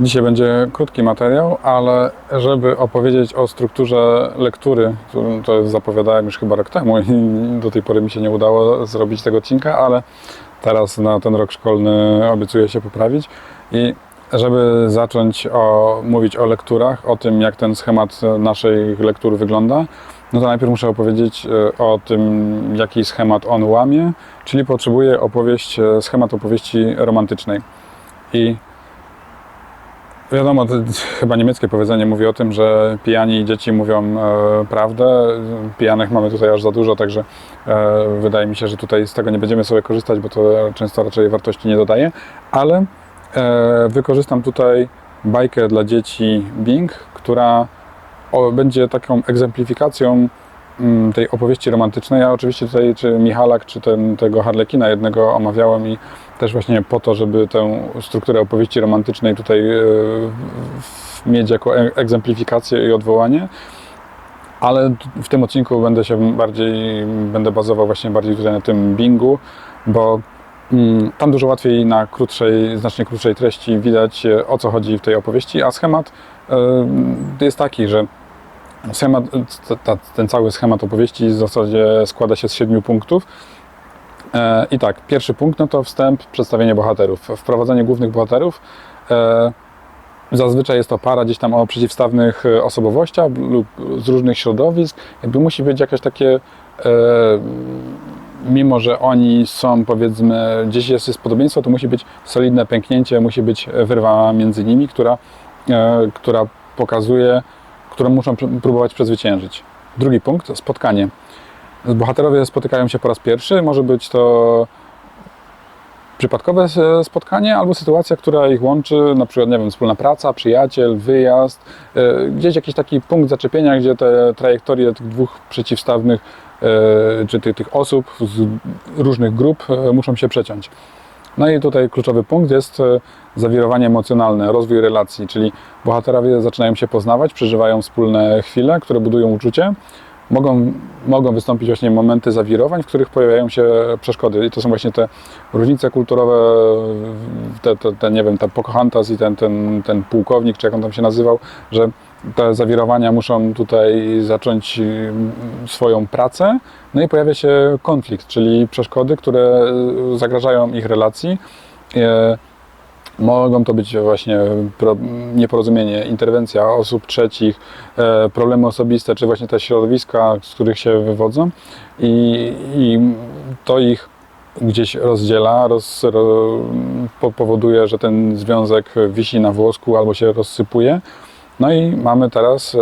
Dzisiaj będzie krótki materiał, ale żeby opowiedzieć o strukturze lektury, to zapowiadałem już chyba rok temu i do tej pory mi się nie udało zrobić tego odcinka, ale teraz na ten rok szkolny obiecuję się poprawić i żeby zacząć o, mówić o lekturach, o tym jak ten schemat naszej lektury wygląda, no to najpierw muszę opowiedzieć e, o tym, jaki schemat on łamie, czyli potrzebuję opowieść, e, schemat opowieści romantycznej. I Wiadomo, to chyba niemieckie powiedzenie mówi o tym, że pijani dzieci mówią e, prawdę. Pijanych mamy tutaj aż za dużo, także e, wydaje mi się, że tutaj z tego nie będziemy sobie korzystać, bo to często raczej wartości nie dodaje. Ale e, wykorzystam tutaj bajkę dla dzieci Bing, która o, będzie taką egzemplifikacją tej opowieści romantycznej. Ja oczywiście tutaj czy Michalak, czy ten, tego Harlekina jednego omawiałem i też właśnie po to, żeby tę strukturę opowieści romantycznej tutaj e, mieć jako e- egzemplifikację i odwołanie. Ale w tym odcinku będę się bardziej, będę bazował właśnie bardziej tutaj na tym bingu, bo mm, tam dużo łatwiej na krótszej, znacznie krótszej treści widać e, o co chodzi w tej opowieści, a schemat jest taki, że schemat, ta- ten cały schemat opowieści w zasadzie składa się z siedmiu punktów. E, I tak, pierwszy punkt no to wstęp, przedstawienie bohaterów, wprowadzenie głównych bohaterów. E, Zazwyczaj jest to para gdzieś tam o przeciwstawnych e, osobowościach lub z różnych środowisk. Jakby musi być jakieś takie, e, mimo że oni są powiedzmy, gdzieś jest, jest podobieństwo, to musi być solidne pęknięcie, musi być wyrwa między nimi, która, e, która pokazuje, którą muszą pr- próbować przezwyciężyć. Drugi punkt, spotkanie. Bohaterowie spotykają się po raz pierwszy. Może być to przypadkowe e, spotkanie albo sytuacja, która ich łączy, na przykład, nie wiem, wspólna praca, przyjaciel, wyjazd, e, gdzieś jakiś taki punkt zaczepienia, gdzie te trajektorie tych dwóch przeciwstawnych e, czy tych, tych osób z różnych grup muszą się przeciąć. No i tutaj kluczowy punkt jest e, zawirowanie emocjonalne, rozwój relacji, czyli bohaterowie zaczynają się poznawać, przeżywają wspólne chwile, które budują uczucie. Mogą, mogą wystąpić właśnie momenty zawirowań, w których pojawiają się przeszkody. I to są właśnie te różnice kulturowe, te, te, te nie wiem, ten Pocahontas i ten, ten, ten pułkownik, czy jak on tam się nazywał, że te zawirowania muszą tutaj zacząć mm, swoją pracę, no i pojawia się konflikt, czyli przeszkody, które zagrażają ich relacji. E, Mogą to być właśnie pro, nieporozumienie, interwencja osób trzecich, e, problemy osobiste, czy właśnie te środowiska, z których się wywodzą i, i to ich gdzieś rozdziela, roz, ro, po- powoduje, że ten związek wisi na włosku albo się rozsypuje. No i mamy teraz e,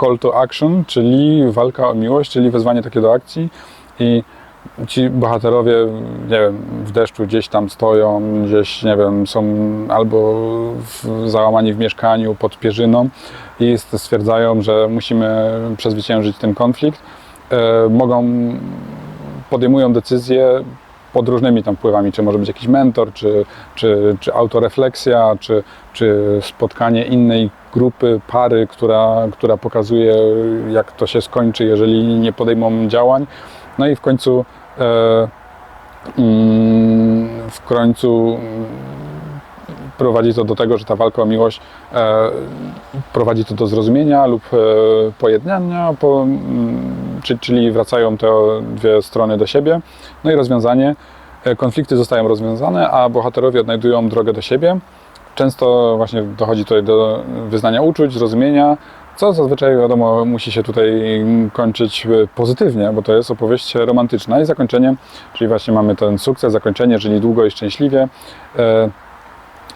call to action, czyli walka o miłość, czyli wezwanie takie do akcji i ci bohaterowie, nie wiem, w deszczu gdzieś tam stoją, gdzieś, nie wiem, są albo w, załamani w mieszkaniu pod pierzyną i stwierdzają, że musimy przezwyciężyć ten konflikt. E, mogą, podejmują decyzje pod różnymi tam wpływami, czy może być jakiś mentor, czy, czy, czy autorefleksja, czy, czy spotkanie innej grupy, pary, która, która pokazuje, jak to się skończy, jeżeli nie podejmą działań. No i w końcu e, mm, w końcu mm, prowadzi to do tego, że ta walka o miłość e, prowadzi to do zrozumienia lub e, pojednania, po, mm, czy, czyli wracają te dwie strony do siebie. No i rozwiązanie. Konflikty zostają rozwiązane, a bohaterowie odnajdują drogę do siebie. Często właśnie dochodzi tutaj do wyznania uczuć, zrozumienia, co zazwyczaj wiadomo musi się tutaj kończyć e, pozytywnie, bo to jest opowieść romantyczna i zakończenie, czyli właśnie mamy ten sukces, zakończenie, żyli długo i szczęśliwie. E,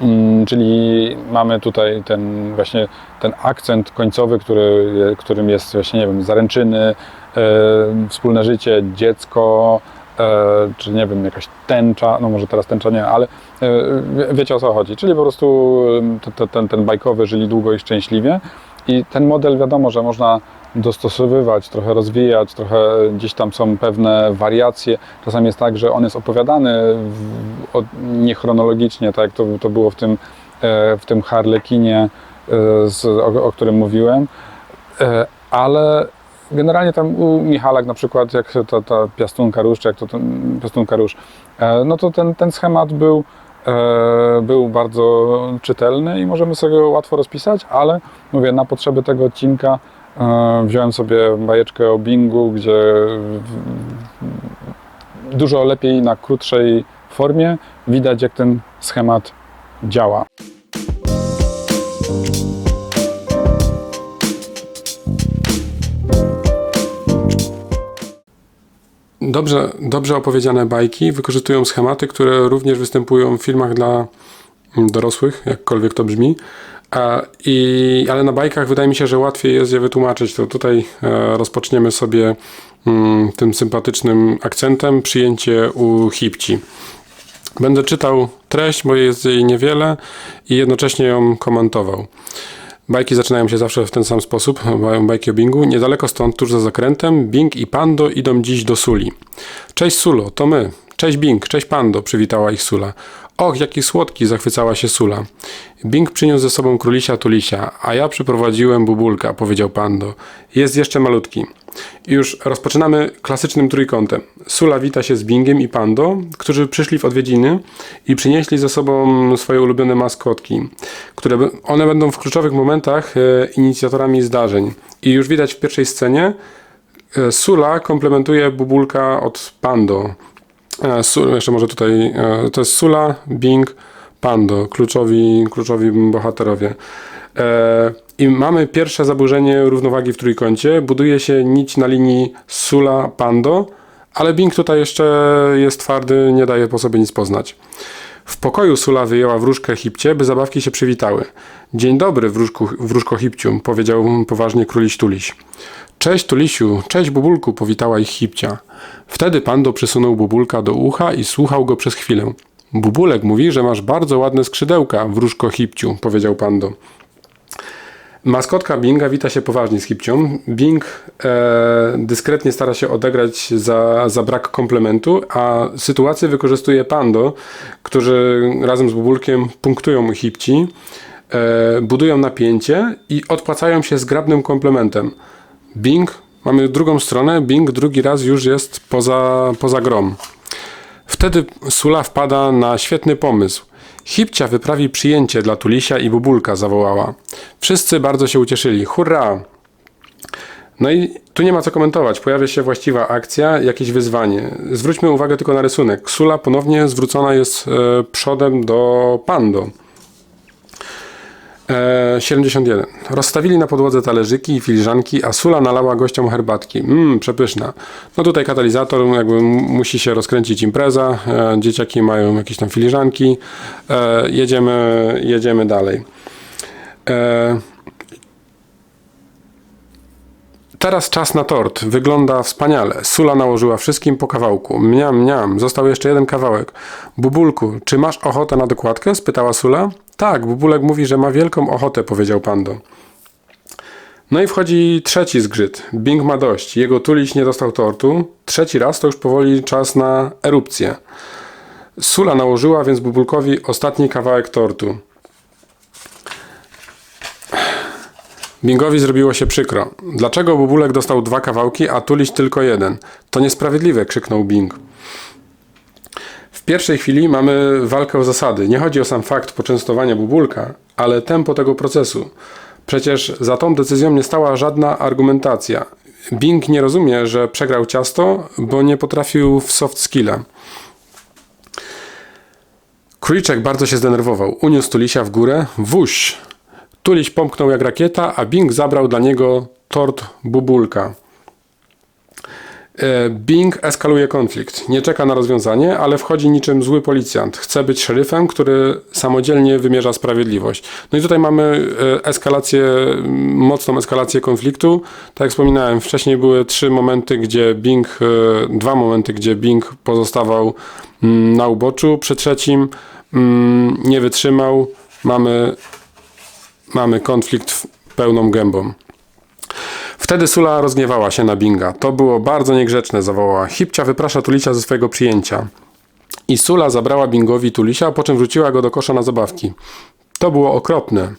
Mm, Czyli mamy tutaj ten właśnie ten akcent końcowy, który, którym jest właśnie, nie wiem, zaręczyny, e, wspólne życie, dziecko, e, czy nie wiem, jakaś tęcza, no może teraz tęcza nie, ale e, wie- wiecie o co chodzi. Czyli po prostu e, te- te- ten, ten bajkowy żyli długo i szczęśliwie i ten model wiadomo, że można dostosowywać, trochę rozwijać, trochę gdzieś tam są pewne wariacje. Czasami jest tak, że on jest opowiadany niechronologicznie, tak jak to, to było w tym, e, w tym Harlekinie, e, z, o, o którym mówiłem, e, ale generalnie tam u Michalak na przykład, jak ta, ta piastunka róż, czy jak to ten piastunka róż, no to ten, ten schemat był był bardzo czytelny i możemy sobie go łatwo rozpisać, ale mówię, na potrzeby tego odcinka e, wziąłem sobie bajeczkę o Bingu, gdzie dużo lepiej na krótszej formie widać, jak ten schemat działa. Dobrze, dobrze opowiedziane bajki wykorzystują schematy, które również występują w filmach dla mm, dorosłych, jakkolwiek to brzmi. I, ale na bajkach wydaje mi się, że łatwiej jest je wytłumaczyć. To tutaj e, rozpoczniemy sobie mm, tym sympatycznym akcentem przyjęcie u hipci. Będę czytał treść, bo jest jej niewiele i jednocześnie ją komentował. Bajki zaczynają się zawsze w ten sam sposób, mają bajki o Bingu. Niedaleko stąd, tuż za zakrętem, Bing i Pando idą dziś do Suli. Cześć Sulo, to my. Cześć Bing, cześć Pando, przywitała ich Sula. Och, jaki słodki, zachwycała się Sula. Bing przyniósł ze sobą królisia Tulisia, a ja przyprowadziłem bubulka, powiedział Pando. Jest jeszcze malutki. I już rozpoczynamy klasycznym trójkątem. Sula wita się z Bingiem i Pando, którzy przyszli w odwiedziny i przynieśli ze sobą swoje ulubione maskotki, które one będą w kluczowych momentach e, inicjatorami zdarzeń. I już widać w pierwszej scenie, e, Sula komplementuje Bubulka od Pando. E, jeszcze może tutaj, e, to jest Sula, Bing, Pando, kluczowi, kluczowi bohaterowie. E, I mamy pierwsze zaburzenie równowagi w trójkącie. Buduje się nić na linii Sula-Pando, ale Bing tutaj jeszcze jest twardy, nie daje po sobie nic poznać. W pokoju Sula wyjęła wróżkę Hipcie, by zabawki się przywitały. Dzień dobry, wróżku, wróżko Hipciu, powiedział poważnie króliś Tuliś. Cześć Tulisiu, cześć Bubulku, powitała ich Hipcia. Wtedy Pando przysunął Bubulka do ucha i słuchał go przez chwilę. Bubulek mówi, że masz bardzo ładne skrzydełka, wróżko Hipciu, powiedział Pando. Maskotka Binga wita się poważnie z Hipcią. Bing e, dyskretnie stara się odegrać za, za brak komplementu, a sytuację wykorzystuje Pando, którzy razem z Bubulkiem punktują Hipci, e, budują napięcie i odpłacają się zgrabnym komplementem. Bing, mamy drugą stronę, Bing drugi raz już jest poza, poza grom. Wtedy Sula wpada na świetny pomysł. Hipcia wyprawi przyjęcie dla Tulisia i Bubulka, zawołała. Wszyscy bardzo się ucieszyli. Hurra! No i tu nie ma co komentować. Pojawia się właściwa akcja, jakieś wyzwanie. Zwróćmy uwagę tylko na rysunek. Sula ponownie zwrócona jest e, przodem do Pando. E, 71. Rozstawili na podłodze talerzyki i filiżanki, a Sula nalała gościom herbatki. Mmm, przepyszna. No tutaj katalizator, jakby m- musi się rozkręcić impreza, e, dzieciaki mają jakieś tam filiżanki, e, jedziemy, jedziemy dalej. E, Teraz czas na tort. Wygląda wspaniale. Sula nałożyła wszystkim po kawałku. Mniam, mniam. Został jeszcze jeden kawałek. Bubulku, czy masz ochotę na dokładkę? spytała Sula. Tak, Bubulek mówi, że ma wielką ochotę, powiedział Pando. No i wchodzi trzeci zgrzyt. Bing ma dość. Jego tuliś nie dostał tortu. Trzeci raz to już powoli czas na erupcję. Sula nałożyła więc Bubulkowi ostatni kawałek tortu. Bingowi zrobiło się przykro. Dlaczego Bubulek dostał dwa kawałki, a Tuliś tylko jeden? To niesprawiedliwe, krzyknął Bing. Pierwszej chwili mamy walkę o zasady. Nie chodzi o sam fakt poczęstowania Bubulka, ale tempo tego procesu. Przecież za tą decyzją nie stała żadna argumentacja. Bing nie rozumie, że przegrał ciasto, bo nie potrafił w soft skilla. Króliczek bardzo się zdenerwował. Uniósł Tulisia w górę. Wuś! Tuliś pomknął jak rakieta, a Bing zabrał dla niego tort bubulka. E, Bing eskaluje konflikt. Nie czeka na rozwiązanie, ale wchodzi niczym zły policjant. Chce być szeryfem, który samodzielnie wymierza sprawiedliwość. No i tutaj mamy e, eskalację, mocną eskalację konfliktu. Tak jak wspominałem, wcześniej były trzy momenty, gdzie Bing, e, dwa momenty, gdzie Bing pozostawał mm, na uboczu. Przy trzecim mm, nie wytrzymał. Mamy mamy konflikt pełną gębą. Wtedy Sula rozgniewała się na Binga. To było bardzo niegrzeczne, zawołała. Hipcia wyprasza Tulisia ze swojego przyjęcia. I Sula zabrała Bingowi Tulisia, po czym wrzuciła go do kosza na zabawki. To było okropne.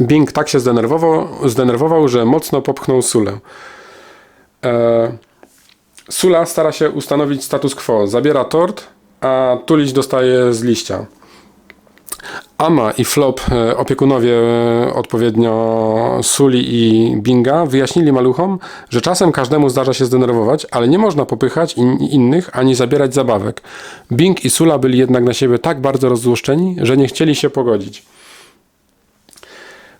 Bing tak się zdenerwował, zdenerwował że mocno popchnął Sulę. E, Sula stara się ustanowić status quo. Zabiera tort, a Tuliś dostaje z liścia. Ama i Flop, e, opiekunowie e, odpowiednio Suli i Binga, wyjaśnili maluchom, że czasem każdemu zdarza się zdenerwować, ale nie można popychać in, innych ani zabierać zabawek. Bing i Sula byli jednak na siebie tak bardzo rozzłoszczeni, że nie chcieli się pogodzić.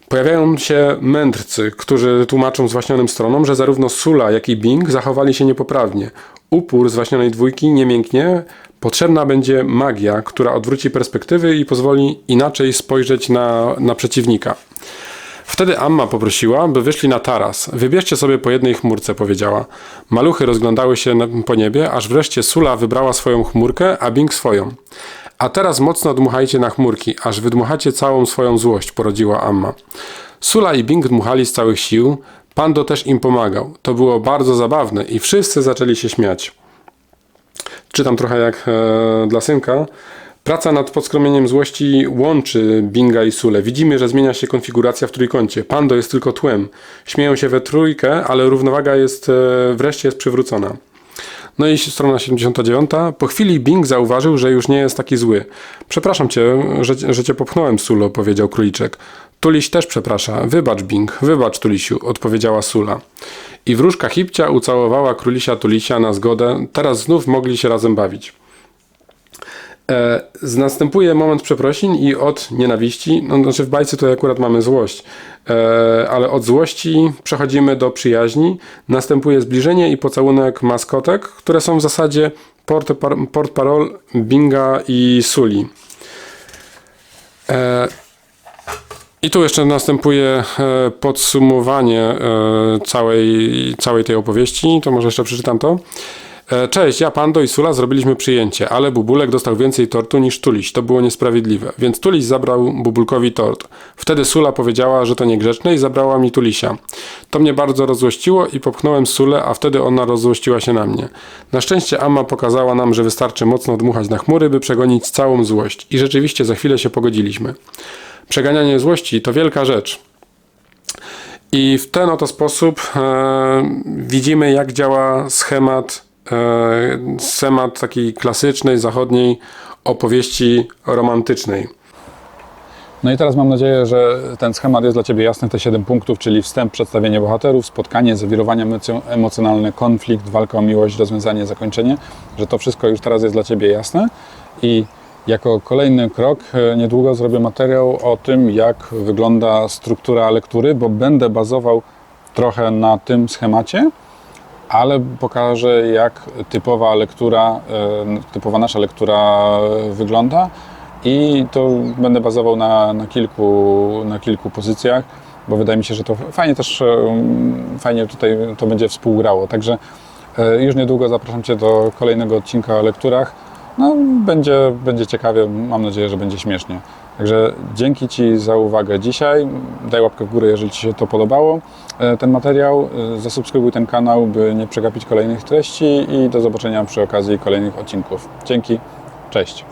Pojawiają się mędrcy, którzy tłumaczą zwaśnionym stronom, że zarówno Sula, jak i Bing zachowali się niepoprawnie. Upór zwaśnionej dwójki nie mięknie, potrzebna będzie magia, która odwróci perspektywy i pozwoli inaczej spojrzeć na, na przeciwnika. Wtedy Amma poprosiła, by wyszli na taras. Wybierzcie sobie po jednej chmurce, powiedziała. Maluchy rozglądały się po niebie, aż wreszcie Sula wybrała swoją chmurkę, a Bing swoją. A teraz mocno dmuchajcie na chmurki, aż wydmuchacie całą swoją złość, porodziła Amma. Sula i Bing dmuchali z całych sił. Pando też im pomagał. To było bardzo zabawne i wszyscy zaczęli się śmiać. Czytam trochę jak e, dla synka. Praca nad podskromieniem złości łączy Binga i Sule. Widzimy, że zmienia się konfiguracja w trójkącie. Pando jest tylko tłem. Śmieją się we trójkę, ale równowaga jest e, wreszcie jest przywrócona. No i strona 79. Po chwili Bing zauważył, że już nie jest taki zły. Przepraszam cię, że, że cię popchnąłem, Sulo, powiedział króliczek. Tuliś też przeprasza. Wybacz, Bing, wybacz, Tulisiu, odpowiedziała Sula. I wróżka Hipcia ucałowała królisia Tulisia na zgodę. Teraz znów mogli się razem bawić. E, następuje moment przeprosin i od nienawiści, no znaczy w bajce to akurat mamy złość, e, ale od złości przechodzimy do przyjaźni, następuje zbliżenie i pocałunek maskotek, które są w zasadzie port, par, port parol Binga i Suli. E, I tu jeszcze następuje e, podsumowanie e, całej, całej tej opowieści, to może jeszcze przeczytam to. E, Cześć, ja Pando i Sula zrobiliśmy przyjęcie, ale Bubulek dostał więcej tortu niż Tuliś. To było niesprawiedliwe, więc Tuliś zabrał Bubulkowi tort. Wtedy Sula powiedziała, że to niegrzeczne i zabrała mi Tulisia. To mnie bardzo rozłościło i popchnąłem Sulę, a wtedy ona rozłościła się na mnie. Na szczęście Amma pokazała nam, że wystarczy mocno dmuchać na chmury, by przegonić całą złość. I rzeczywiście za chwilę się pogodziliśmy. Przeganianie złości to wielka rzecz. I w ten oto sposób e, widzimy, jak działa schemat, e, schemat takiej klasycznej, zachodniej opowieści romantycznej. No i teraz mam nadzieję, że ten schemat jest dla Ciebie jasny, te 7 punktów, czyli wstęp, przedstawienie bohaterów, spotkanie, zawirowania emocjo- emocjonalne, konflikt, walka o miłość, rozwiązanie, zakończenie, że to wszystko już teraz jest dla Ciebie jasne i jako kolejny krok e, niedługo zrobię materiał o tym, jak wygląda struktura lektury, bo będę bazował trochę na tym schemacie, ale pokażę, jak typowa lektura, e, typowa nasza lektura wygląda i to będę bazował na, na, kilku, na kilku pozycjach, bo wydaje mi się, że to fajnie też, e, fajnie tutaj to będzie współgrało. Także e, już niedługo zapraszam Cię do kolejnego odcinka o lekturach. No, będzie, będzie ciekawie, mam nadzieję, że będzie śmiesznie. Także dzięki Ci za uwagę dzisiaj. Daj łapkę w górę, jeżeli Ci się to podobało, e, ten materiał. E, Zasubskrybuj ten kanał, by nie przegapić kolejnych treści i do zobaczenia przy okazji kolejnych odcinków. Dzięki, cześć.